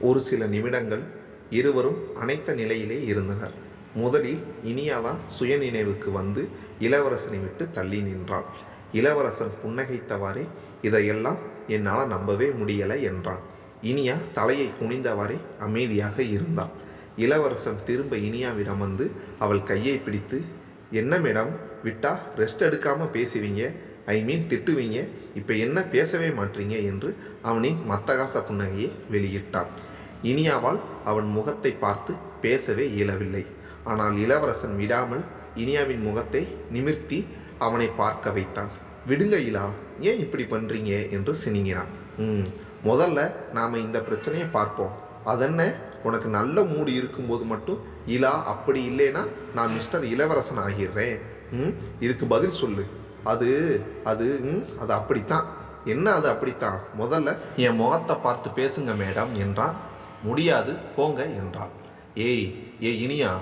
ஒரு சில நிமிடங்கள் இருவரும் அனைத்த நிலையிலே இருந்தனர். முதலில் இனியாதான் சுயநினைவுக்கு வந்து இளவரசனை விட்டு தள்ளி நின்றாள். இளவரசன் புன்னகைத்தவாறே இதையெல்லாம் என்னால் நம்பவே முடியலை என்றான். இனியா தலையை குனிந்தவாறே அமைதியாக இருந்தாள். இளவரசன் திரும்ப இனியாவிடம் வந்து அவள் கையை பிடித்து என்ன மேடம் விட்டா ரெஸ்ட் எடுக்காமல் பேசுவீங்க? ஐ மீன் திட்டுவீங்க? இப்போ என்ன பேசவே மாட்டீங்க? என்று அவனின் மத்தகாச புன்னகையை வெளியிட்டான். இனியாவால் அவன் முகத்தை பார்த்து பேசவே இயலவில்லை. ஆனால் இளவரசன் விடாமல் இனியாவின் முகத்தை நிமிர்த்தி அவனை பார்க்க வைத்தான். விடுங்க இலா ஏன் இப்படி பண்ணுறீங்க என்று சினிங்கினான். ம் முதல்ல நாம் இந்த பிரச்சனையை பார்ப்போம். அதென்ன? உனக்கு நல்ல மூடு இருக்கும்போது மட்டும் இலா அப்படி இல்லைன்னா நான் மிஸ்டர் இளவரசன் ஆகிடுறேன். ம் இதுக்கு பதில் சொல்லு. அது அது ம் அது அப்படித்தான். என்ன அது அப்படித்தான்? முதல்ல என் முகத்தை பார்த்து பேசுங்க மேடம் என்றான் முடியாது போங்க என்றாள். ஏய் ஏ இனியா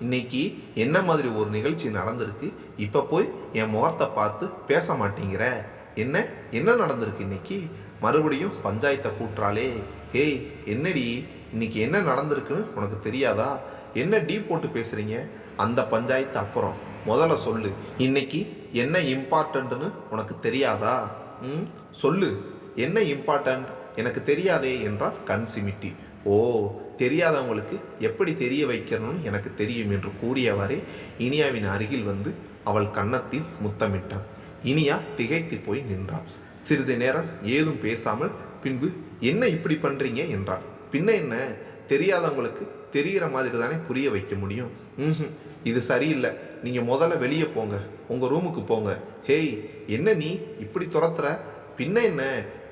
இன்னைக்கு என்ன மாதிரி ஒரு நிகழ்ச்சி நடந்திருக்கு? இப்போ போய் என் முகத்தை பார்த்து பேச மாட்டேங்கிற? என்ன என்ன நடந்திருக்கு இன்னைக்கு? மறுபடியும் பஞ்சாயத்தை கூட்டுறாளே. ஏய் என்னடி இன்னைக்கு என்ன நடந்திருக்குன்னு உனக்கு தெரியாதா? என்ன டீ போட்டு பேசுகிறீங்க அந்த பஞ்சாயத்து அப்புறம். முதல்ல சொல்லு இன்னைக்கு என்ன இம்பார்ட்டண்ட்டுன்னு உனக்கு தெரியாதா? ம் சொல்லு என்ன இம்பார்ட்டன்ட்? எனக்கு தெரியாதே என்றால் கண் சிமிட்டி. ஓ தெரியாதவங்களுக்கு எப்படி தெரிய வைக்கணும்னு எனக்கு தெரியும் என்று கூறியவாறே இனியாவின் அருகில் வந்து அவள் கன்னத்தில் முத்தமிட்டான். இனியா திகைத்து போய் நின்றாள். சிறிது நேரம் ஏதும் பேசாமல் பின்பு என்ன இப்படி பண்ணுறீங்க என்றாள். பின்ன என்ன? தெரியாதவங்களுக்கு தெரிகிற மாதிரி தானே புரிய வைக்க முடியும். ம்ஹும். இது சரியில்லை. நீங்கள் முதல்ல வெளியே போங்க. உங்கள் ரூமுக்கு போங்க. ஹேய் என்ன நீ இப்படி துரத்துற? பின்ன என்ன?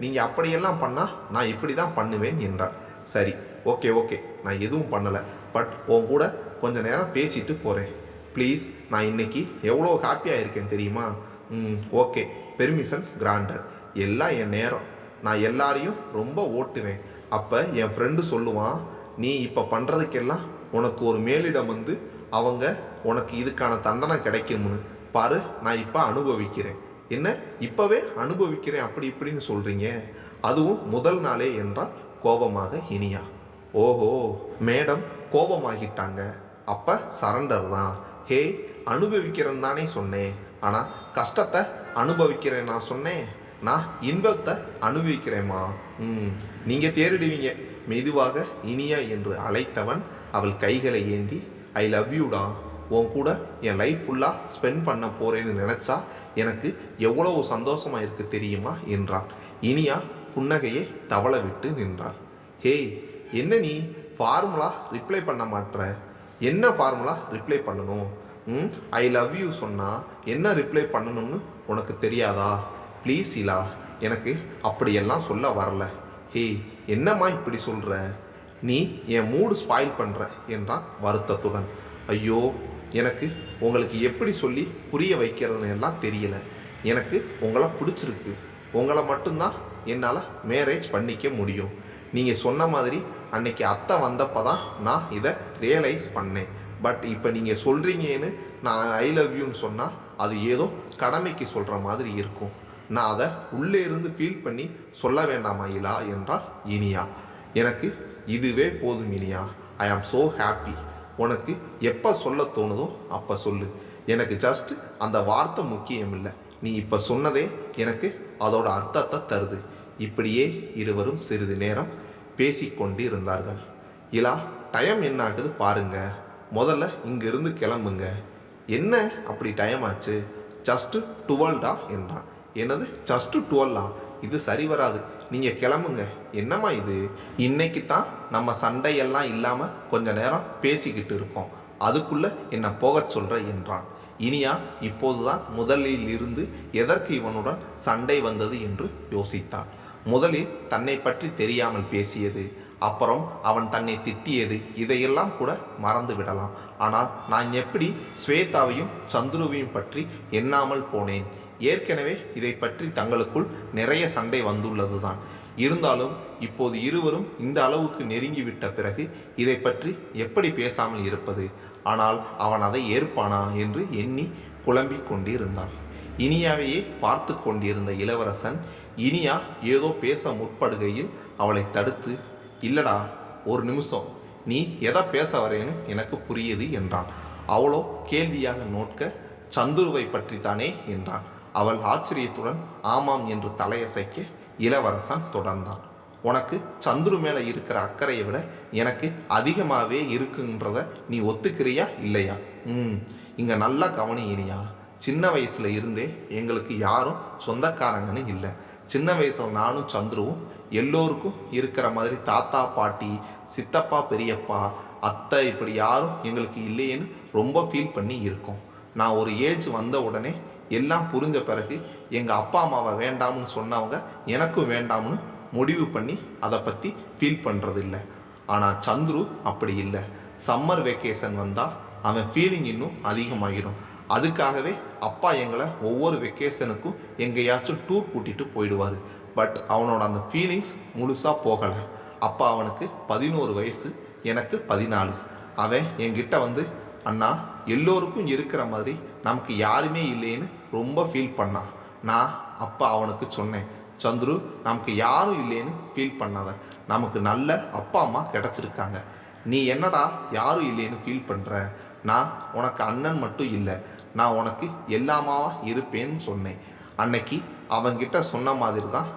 நீங்கள் அப்படியெல்லாம் பண்ணால் நான் இப்படி தான் பண்ணுவேன் என்றாள். சரி ஓகே ஓகே நான் எதுவும் பண்ணலை. பட் உன் கூட கொஞ்ச நேரம் பேசிட்டு போகிறேன் ப்ளீஸ் நான் இன்னைக்கு எவ்வளோ ஹாப்பியாக இருக்கேன் தெரியுமா? ம் ஓகே பெர்மிஷன் கிராண்டட் எல்லாம் என் நேரம். நான் எல்லாரையும் ரொம்ப ஓட்டுவேன். அப்போ என் ஃப்ரெண்டு சொல்லுவான் நீ இப்போ பண்ணுறதுக்கெல்லாம் உனக்கு ஒரு மேலிடம் வந்து அவங்க உனக்கு இதுக்கான தண்டனை கிடைக்கும்னு. பாரு நான் இப்போ அனுபவிக்கிறேன். என்ன? இப்போவே அனுபவிக்கிறேன் அப்படி இப்படின்னு சொல்கிறீங்க அதுவும் முதல் நாளே என்றால் கோபமாக இனியா. ஓஹோ மேடம் கோபமாகிட்டாங்க. அப்போ சரண்டர் தான் ஹே அனுபவிக்கிறேன் தானே சொன்னேன். ஆனால் கஷ்டத்தை அனுபவிக்கிறேன் நான் சொன்னேன். நான் இன்பத்தை அனுபவிக்கிறேம்மா. ம் நீங்கள் தேறிடுவீங்க. மெதுவாக இனியா என்று அழைத்தவன் அவள் கைகளை ஏந்தி ஐ லவ் யூடா. உன் கூட என் லைஃப் ஃபுல்லாக ஸ்பெண்ட் பண்ண போகிறேன்னு நினச்சா எனக்கு எவ்வளவு சந்தோஷமாக இருக்குது தெரியுமா? என்றான். இனியா புன்னகையை தவள விட்டு நின்றாள். ஹேய் என்ன நீ? ஃபார்முலா ரிப்ளை பண்ண மாட்ற. என்ன ஃபார்முலா ரிப்ளை பண்ணணும்? ம் ஐ லவ் யூ சொன்னால் என்ன ரிப்ளை பண்ணணும்னு உனக்கு தெரியாதா? ப்ளீஸ் இலா எனக்கு அப்படியெல்லாம் சொல்ல வரல. ஹேய் என்னம்மா இப்படி சொல்கிற நீ என் மூடு ஸ்பாயில் பண்ணுற என்றான் வருத்தத்துடன். ஐயோ எனக்கு உங்களுக்கு எப்படி சொல்லி புரிய வைக்கிறதுன்னு எல்லாம் தெரியல. எனக்கு உங்களை பிடிச்சிருக்கு. உங்களை மட்டும்தான் என்னால் மேரேஜ் பண்ணிக்க முடியும். நீங்கள் சொன்ன மாதிரி அன்னைக்கு அத்தை வந்தப்போ தான் நான் இதை ரியலைஸ் பண்ணேன். பட் இப்போ நீங்கள் சொல்கிறீங்கன்னு நான் ஐ லவ் யூன்னு சொன்னால் அது ஏதோ கடமைக்கு சொல்கிற மாதிரி இருக்கும். நான் அதை உள்ளே இருந்து ஃபீல் பண்ணி சொல்ல வேண்டாமா இலா என்றால் இனியா. எனக்கு இதுவே போதும் இனியா. ஐ ஆம் ஸோ ஹாப்பி உனக்கு எப்போ சொல்ல தோணுதோ அப்போ சொல்லு. எனக்கு ஜஸ்ட் அந்த வார்த்தை முக்கியம் இல்லை. நீ இப்போ சொன்னதே எனக்கு அதோட அர்த்தத்தை தருது. இப்படியே இருவரும் சிறிது நேரம் பேசிக்கொண்டு இருந்தார்கள் இலா டைம் என்ன ஆகுது பாருங்க. முதல்ல இங்கிருந்து கிளம்புங்க. என்ன? அப்படி டைம் ஆச்சு? ஜஸ்ட்டு டுவெல்டா என்றான். என்னது? ஜஸ்ட் டுவெல்லா இது சரி வராது. நீங்கள் கிளம்புங்க. என்னம்மா இது? இன்னைக்கு தான் நம்ம சண்டையெல்லாம் இல்லாமல் கொஞ்ச நேரம் பேசிக்கிட்டு இருக்கோம். அதுக்குள்ளே என்னை போகச் சொல்கிற என்றான். இனியா இப்போதுதான் முதலில் இருந்து எதற்கு இவனுடன் சண்டை வந்தது? என்று யோசித்தான். முதலில் தன்னை பற்றி தெரியாமல் பேசியது அப்புறம் அவன் தன்னை திட்டியது இதையெல்லாம் கூட மறந்து விடலாம். ஆனால் நான் எப்படி ஸ்வேதாவையும் சந்துருவையும் பற்றி எண்ணாமல் போனேன்? ஏற்கனவே இதை பற்றி தங்களுக்குள் நிறைய சண்டை வந்துள்ளதுதான். இருந்தாலும் இப்போது இருவரும் இந்த அளவுக்கு நெருங்கிவிட்ட பிறகு இதை பற்றி எப்படி பேசாமல் இருப்பது? ஆனால் அவன் அதை ஏற்பானா என்று எண்ணி குழம்பிக் கொண்டிருந்தான். இனியாவையே பார்த்து கொண்டிருந்த இளவரசன் இனியா ஏதோ பேச முற்படுகையில் அவளை தடுத்து இல்லடா ஒரு நிமிஷம். நீ எதை பேச வரேன்னு எனக்கு புரியுது என்றான். அவளோ கேள்வியாக நோட்க சந்துருவை பற்றி தானே என்றான். அவள் ஆச்சரியத்துடன் ஆமாம் என்று தலையசைக்க இளவரசன் தொடர்ந்தான். உனக்கு சந்துரு மேலே இருக்கிற அக்கறையை விட எனக்கு அதிகமாகவே இருக்குன்றத நீ ஒத்துக்கிறியா இல்லையா? ம் இங்கே நல்லா கவனியினியா சின்ன வயசில் இருந்தே எங்களுக்கு யாரும் சொந்தக்காரங்கன்னு இல்லை. சின்ன வயசில் நானும் சந்துருவும் எல்லோருக்கும் இருக்கிற மாதிரி தாத்தா பாட்டி சித்தப்பா பெரியப்பா அத்தை இப்படி யாரும் எங்களுக்கு இல்லையேன்னு ரொம்ப ஃபீல் பண்ணி இருக்கோம். நான் ஒரு ஏஜ் வந்த உடனே எல்லாம் புரிஞ்ச பிறகு எங்கள் அப்பா அம்மாவை வேண்டாம்னு சொன்னவங்க எனக்கும் வேண்டாம்னு முடிவு பண்ணி அதை பற்றி ஃபீல் பண்ணுறதில்ல ஆனால் சந்துரு அப்படி இல்லை. சம்மர் வெக்கேஷன் வந்தால் அவன் ஃபீலிங் இன்னும் அதிகமாகிடும். அதுக்காகவே அப்பா எங்களை ஒவ்வொரு வெக்கேஷனுக்கும் எங்கேயாச்சும் டூர் கூட்டிகிட்டு போயிடுவார். பட் அவனோட அந்த ஃபீலிங்ஸ் முழுசாக போகலை. அப்பா அவனுக்கு பதினோரு வயசு எனக்கு பதினாலு. அவன் என்கிட்ட வந்து அண்ணா எல்லோருக்கும் இருக்கிற மாதிரி நமக்கு யாருமே இல்லைன்னு ரொம்ப ஃபீல் பண்ணான் நான் அப்பா அவனுக்கு சொன்னேன் சந்துரு நமக்கு யாரும் இல்லைன்னு ஃபீல் பண்ணாத. நமக்கு நல்ல அப்பா அம்மா கிடச்சிருக்காங்க. நீ என்னடா யாரும் இல்லைன்னு ஃபீல் பண்ணுற நான் உனக்கு அண்ணன் மட்டும் இல்லை. நான் உனக்கு எல்லாமாவா இருப்பேன்னு சொன்னேன். அன்னைக்கு அவன்கிட்ட சொன்ன மாதிரி தான்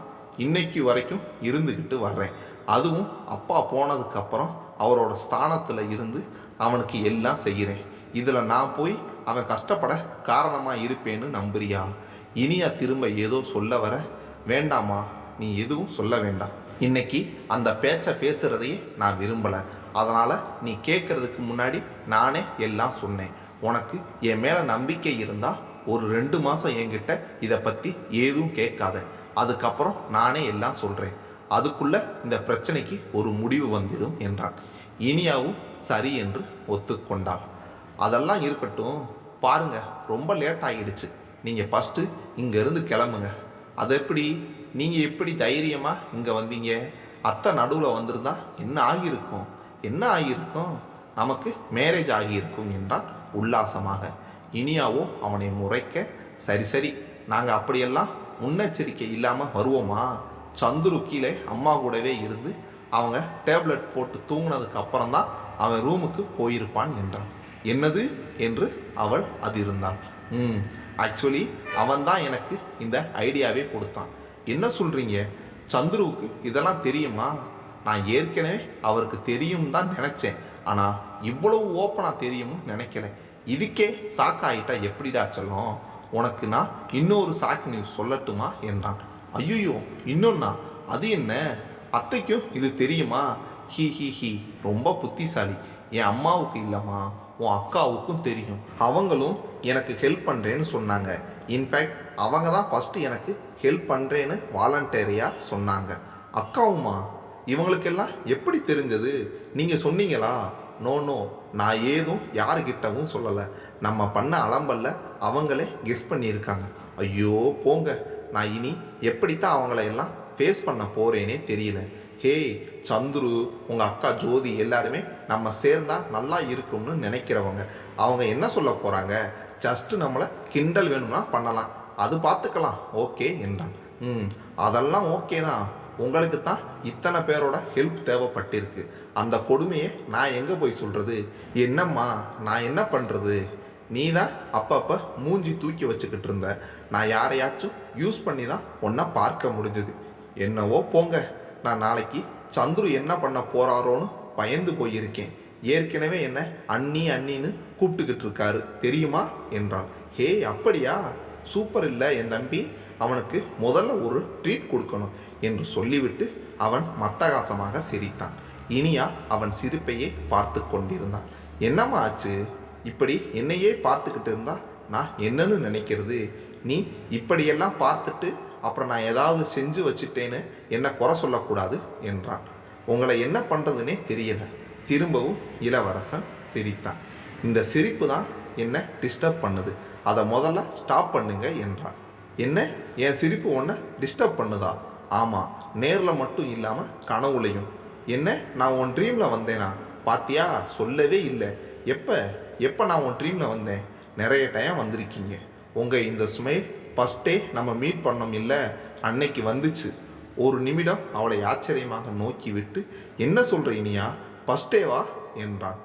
இன்னைக்கு வரைக்கும் இருந்துக்கிட்டு வர்றேன். அதுவும் அப்பா போனதுக்கப்புறம் அவரோட ஸ்தானத்தில் இருந்து அவனுக்கு எல்லாம் செய்கிறேன். இதில் நான் போய் அவன் கஷ்டப்பட காரணமாக இருப்பேன்னு நம்புறியா? இனியா திரும்ப ஏதோ சொல்ல வர வேண்டாமா? நீ எதுவும் சொல்ல வேண்டாம். இன்னைக்கு அந்த பேச்சை பேசுகிறதையே நான் விரும்பலை. அதனால் நீ கேட்கறதுக்கு முன்னாடி நானே எல்லாம் சொன்னேன். உனக்கு என் மேலே நம்பிக்கை இருந்தால் ஒரு ரெண்டு மாதம் என்கிட்ட இதை பற்றி ஏதும் கேட்காத. அதுக்கப்புறம் நானே எல்லாம் சொல்கிறேன் அதுக்குள்ள இந்த பிரச்சனைக்கு ஒரு முடிவு வந்துடும் என்றான். இனியாவும் சரி என்று ஒத்துக்கொண்டாள். அதெல்லாம் இருக்கட்டும். பாருங்க ரொம்ப லேட் ஆகிடுச்சு நீங்கள் ஃபஸ்ட்டு இங்கேருந்து கிளம்புங்க. அது எப்படி? நீங்கள் எப்படி தைரியமாக இங்கே வந்தீங்க? அத்தை நடுவில் வந்திருந்தா என்ன ஆகியிருக்கும்? என்ன ஆகியிருக்கும்? நமக்கு மேரேஜ் ஆகியிருக்கும் என்றான் உல்லாசமாக இனியாவோ அவனை முறைக்க சரி சரி நாங்கள் அப்படியெல்லாம் முன்னெச்சரிக்கை இல்லாமல் வருவோமா? சந்துரு கீழே அம்மா கூடவே இருந்து அவங்க டேப்லெட் போட்டு தூங்கினதுக்கு அப்புறம் தான் அவன் ரூமுக்கு போயிருப்பான் என்றான். என்னது? என்று அவள் அதிர்ந்தாள். ம் ஆக்சுவலி அவன் தான் எனக்கு இந்த ஐடியாவே கொடுத்தான். என்ன சொல்கிறீங்க சந்துருவுக்கு இதெல்லாம் தெரியுமா? நான் ஏற்கனவே அவருக்கு தெரியும் தான் நினச்சேன். ஆனால் இவ்வளவு ஓப்பனாக தெரியும்னு நினைக்கல. இதுக்கே சாக்காயிட்டா எப்படிடா சொல்லும்? உனக்கு நான் இன்னொரு சாக்கு நியூஸ் சொல்லட்டுமா? என்றான். ஐயோ இன்னொன்னா? அது என்ன? அத்தைக்கும் இது தெரியுமா? ஹி ஹி ஹி. ரொம்ப புத்திசாலி. என் அம்மாவுக்கு இல்லைம்மா. உன் அக்காவுக்கும் தெரியும். அவங்களும் எனக்கு ஹெல்ப் பண்ணுறேன்னு சொன்னாங்க. இன்ஃபேக்ட் அவங்க தான் ஃபஸ்ட்டு எனக்கு ஹெல்ப் பண்ணுறேன்னு வாலண்டியரியாக சொன்னாங்க. அக்காவுமா இவங்களுக்கெல்லாம் எப்படி தெரிஞ்சது? நீங்கள் சொன்னீங்களா? நோ நோ நான் ஏதும் யாருக்கிட்டவும் சொல்லலை. நம்ம பண்ண அலம்பல்ல அவங்களே கெஸ் பண்ணியிருக்காங்க. ஐயோ போங்க. நான் இனி எப்படித்தான் அவங்கள எல்லாம் ஃபேஸ் பண்ண போகிறேனே தெரியல. ஹே சந்துரு உங்கள் அக்கா ஜோதி எல்லாருமே நம்ம சேர்ந்தால் நல்லா இருக்கும்னு நினைக்கிறவங்க. அவங்க என்ன சொல்ல போகிறாங்க ஜஸ்ட்டு நம்மளை கிண்டல் வேணும்னா பண்ணலாம். அது பார்த்துக்கலாம் ஓகே என்றான். ம் அதெல்லாம் ஓகே தான். உங்களுக்கு தான் இத்தனை பேரோட ஹெல்ப் தேவைப்பட்டிருக்கு. அந்த கொடுமையை நான் எங்கே போய் சொல்கிறது என்னம்மா நான் என்ன பண்ணுறது நீ தான் அப்பப்போ மூஞ்சி தூக்கி வச்சுக்கிட்டு இருந்த. நான் யாரையாச்சும் யூஸ் பண்ணி தான் ஒன்றா பார்க்க முடிஞ்சது. என்னவோ போங்க. நான் நாளைக்கு சந்துரு என்ன பண்ண போகிறாரோன்னு பயந்து போயிருக்கேன். ஏற்கனவே என்ன அண்ணி அண்ணின்னு கூப்பிட்டுக்கிட்டு இருக்காரு. தெரியுமா? என்றான் ஹே அப்படியா? சூப்பர் இல்லை என் தம்பி. அவனுக்கு முதல்ல ஒரு ட்ரீட் கொடுக்கணும் என்று சொல்லிவிட்டு அவன் மத்தகாசமாக சிரித்தான். இனியா அவன் சிரிப்பையே பார்த்து கொண்டிருந்தான். என்னம்மா ஆச்சு? இப்படி என்னையே பார்த்துக்கிட்டு இருந்தா? நான் என்னன்னு நினைக்கிறது? நீ இப்படியெல்லாம் பார்த்துட்டு அப்புறம் நான் ஏதாவது செஞ்சு வச்சுட்டேன்னு என்ன குறை சொல்லக்கூடாது? என்றான். உங்களை என்ன பண்ணுறதுனே தெரியல. திரும்பவும் இளவரசன் சிரித்தான். இந்த சிரிப்பு தான் என்ன டிஸ்டர்ப் பண்ணுது. அதை முதல்ல ஸ்டாப் பண்ணுங்க என்றான். என்ன? என் சிரிப்பு ஒன்றை டிஸ்டர்ப் பண்ணுதா? ஆமாம் நேரில் மட்டும் இல்லாமல் கனவுலையும். என்ன நான் உன் ட்ரீமில் வந்தேனா? பாத்தியா? சொல்லவே இல்லை. எப்போ? எப்போ நான் உன் ட்ரீமில் வந்தேன்? நிறைய டைம் வந்திருக்கீங்க. உங்கள் இந்த ஸ்மைல் ஃபஸ்ட்டே நம்ம மீட் பண்ணோம் இல்லை? அன்னைக்கு வந்துச்சு. ஒரு நிமிடம் அவளை ஆச்சரியமாக நோக்கிவிட்டு என்ன சொல்கிற இனியா? ஃபஸ்ட்டே வா என்றான்.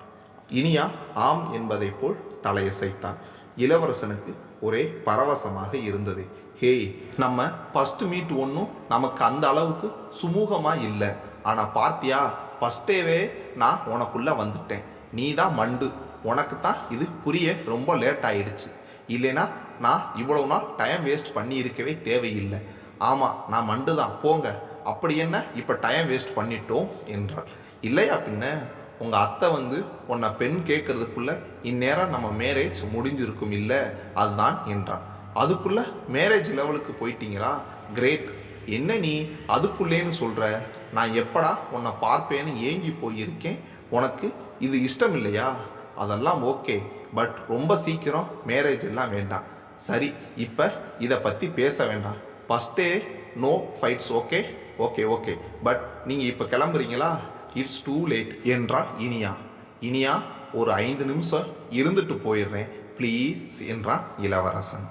இனியா ஆம் என்பதைப் போல் தலையசைத்தான். இளவரசனுக்கு ஒரே பரவசமாக இருந்தது. ஹேய் நம்ம ஃபஸ்ட்டு மீட் ஒன்றும் நமக்கு அந்த அளவுக்கு சுமூகமாக இல்லை. ஆனால் பார்த்தியா ஃபஸ்ட்டேவே நான் உனக்குள்ளே வந்துட்டேன். நீ தான் மண்டு. உனக்கு தான் இது புரிய ரொம்ப லேட் ஆயிடுச்சு. இல்லைனா நான் இவ்வளோ நாள் டைம் வேஸ்ட் பண்ணி இருக்கவே தேவையில்லை. ஆமாம் நான் மண்டு தான். போங்க. அப்படி என்ன இப்போ டைம் வேஸ்ட் பண்ணிட்டோம் என்றார் இல்லையா பின்ன? உங்கள் அத்தை வந்து உன்னை பெண் கேட்கறதுக்குள்ள இந்நேரம் நம்ம மேரேஜ் முடிஞ்சிருக்கும் இல்லை அதுதான் என்றான். அதுக்குள்ள மேரேஜ் லெவலுக்கு போயிட்டீங்களா? கிரேட் என்ன நீ அதுக்குள்ளேன்னு சொல்கிற நான் எப்படா உன்னை பார்ப்பேன்னு ஏங்கி போயிருக்கேன்? உனக்கு இது இஷ்டம் இல்லையா? அதெல்லாம் ஓகே பட் ரொம்ப சீக்கிரம் மேரேஜ் எல்லாம் வேண்டாம். சரி இப்போ இதை பற்றி பேச வேண்டாம். ஃபஸ்ட்டே no fights okay okay okay but நீங்கள் இப்போ கிளம்புறீங்களா? இட்ஸ் டூ லேட் என்றான் இனியா. இனியா ஒரு ஐந்து நிமிஷம் இருந்துட்டு போயிடுறேன். ப்ளீஸ் என்றான் இளவரசன்.